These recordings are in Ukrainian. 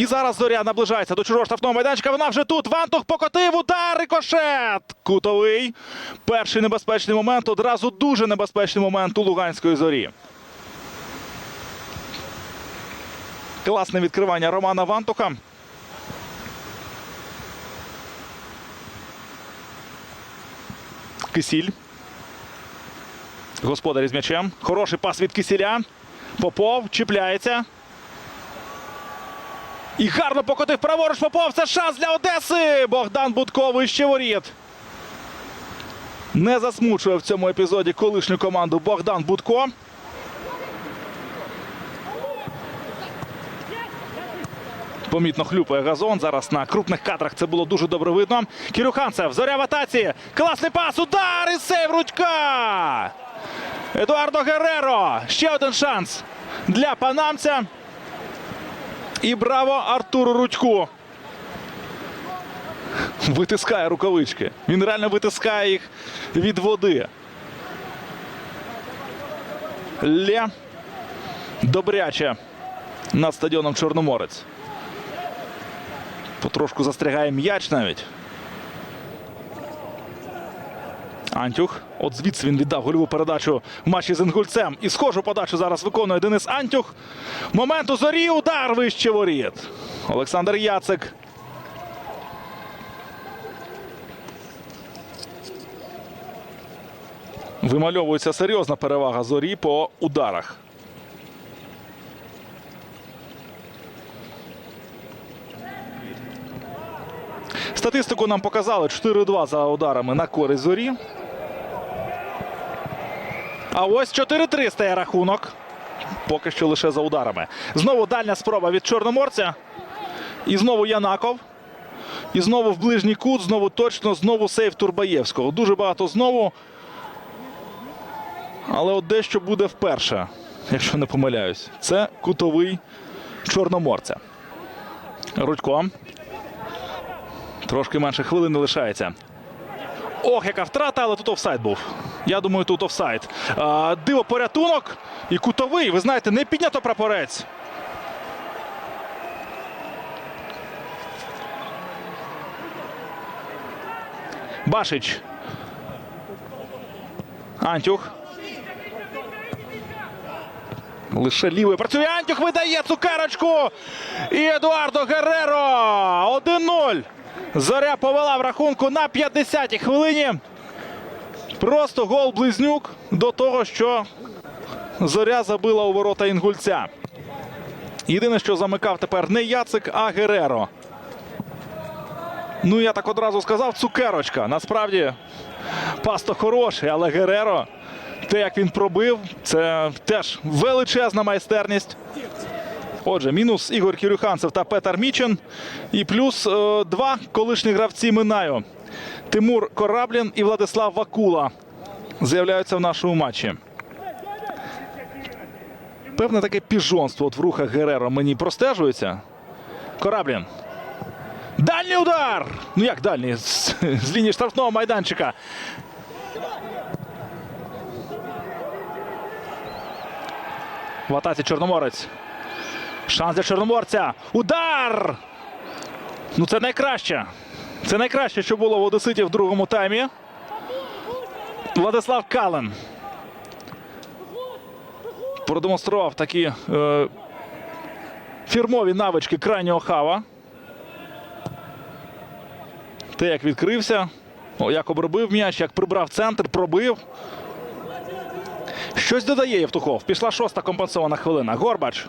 І зараз зоря наближається до чужого штрафного майданчика. Вона вже тут. Вантух покотив удар. Рикошет. Кутовий. Перший небезпечний момент. Одразу дуже небезпечний момент у Луганської зорі. Класне відкривання Романа Вантуха. Кисіль. Господар із м'ячем. Хороший пас від Кисіля. Попов чіпляється. І гарно покотив праворуч Попов. Це шанс для Одеси. Богдан Будко вище воріт. Не засмучує в цьому епізоді колишню команду Богдан Будко. Помітно хлюпає газон. Зараз на крупних кадрах це було дуже добре видно. Кірюханцев, зоря в атаці. Класний пас. Удар і сейв Рудька. Едуардо Гереро. Ще один шанс для панамця. І браво Артуру Рудьку. Витискає рукавички. Він реально витискає їх від води. Лє. Добряче над стадіоном Чорноморець. Потрошку застрягає м'яч навіть. Антюх. От звідси він віддав гольову передачу в матчі з Інгульцем. І схожу подачу зараз виконує Денис Антюх. Момент у зорі. Удар вище воріт. Олександр Яцик. Вимальовується серйозна перевага зорі по ударах. Статистику нам показали 4-2 за ударами на користь зорі. А ось 4-3 стає рахунок. Поки що лише за ударами. Знову дальня спроба від Чорноморця. І знову Янаков. І знову в ближній кут, знову точно, знову сейв Турбаєвського. Дуже багато знову. Але от дещо буде вперше, якщо не помиляюсь. Це кутовий Чорноморця. Рудько. Трошки менше хвилини лишається. Ох, яка втрата, але тут офсайд був. Я думаю, тут офсайд. Диво порятунок і кутовий. Ви знаєте, не піднято прапорець. Башич. Антюх. Лише лівий працює. Антюх видає цукерочку. І Едуардо Герреро. 1-0. Зоря повела в рахунку на 50-й хвилині. Просто гол близнюк до того, що зоря забила у ворота інгульця. Єдине, що замикав тепер не Яцик, а Гереро. Ну, я так одразу сказав, цукерочка. Насправді пасто хороший, але Гереро, те, як він пробив, це теж величезна майстерність. Отже, мінус Ігор Кірюханцев та Петар Мічин. І плюс е, два колишні гравці Минаю. Тимур Кораблін і Владислав Вакула з'являються в нашому матчі. Певне таке піжонство от в рухах Гереро мені простежується. Кораблін. Дальній удар! Ну як дальній? З, з лінії штрафного майданчика. В атаці Чорноморець. Шанс для Чорноморця. Удар! Ну це найкраще. Це найкраще, що було в Одеситі в другому таймі. Владислав Кален. Продемонстрував такі е, фірмові навички крайнього хава. Те, як відкрився, о, як обробив м'яч, як прибрав центр, пробив. Щось додає Євтухов. Пішла шоста компенсована хвилина. Горбач.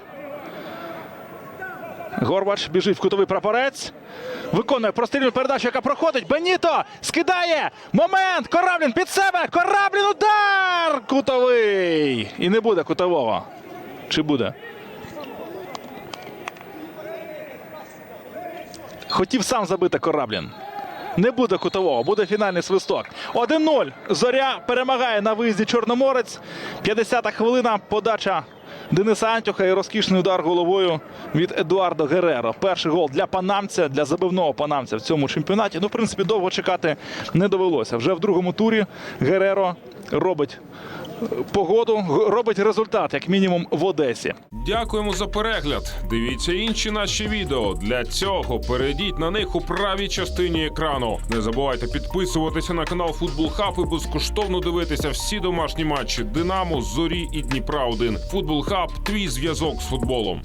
Горбач біжить в кутовий прапорець. Виконує прострільну передачу, яка проходить. Беніто скидає. Момент. Кораблін під себе. Кораблін удар. кутовий! І не буде кутового. Чи буде? Хотів сам забити Кораблін. Не буде кутового, буде фінальний свисток. 1-0. Зоря перемагає на виїзді Чорноморець. 50-та хвилина. Подача Дениса Антюха і розкішний удар головою від Едуардо Гереро. Перший гол для панамця, для забивного панамця в цьому чемпіонаті. Ну, в принципі, довго чекати не довелося. Вже в другому турі Гереро робить е, погоду, робить результат, як мінімум, в Одесі. Дякуємо за перегляд. Дивіться інші наші відео. Для цього перейдіть на них у правій частині екрану. Не забувайте підписуватися на канал Футбол Хаб і безкоштовно дивитися всі домашні матчі Динамо, Зорі і Дніпра 1 Футбол Хаб твій зв'язок з футболом.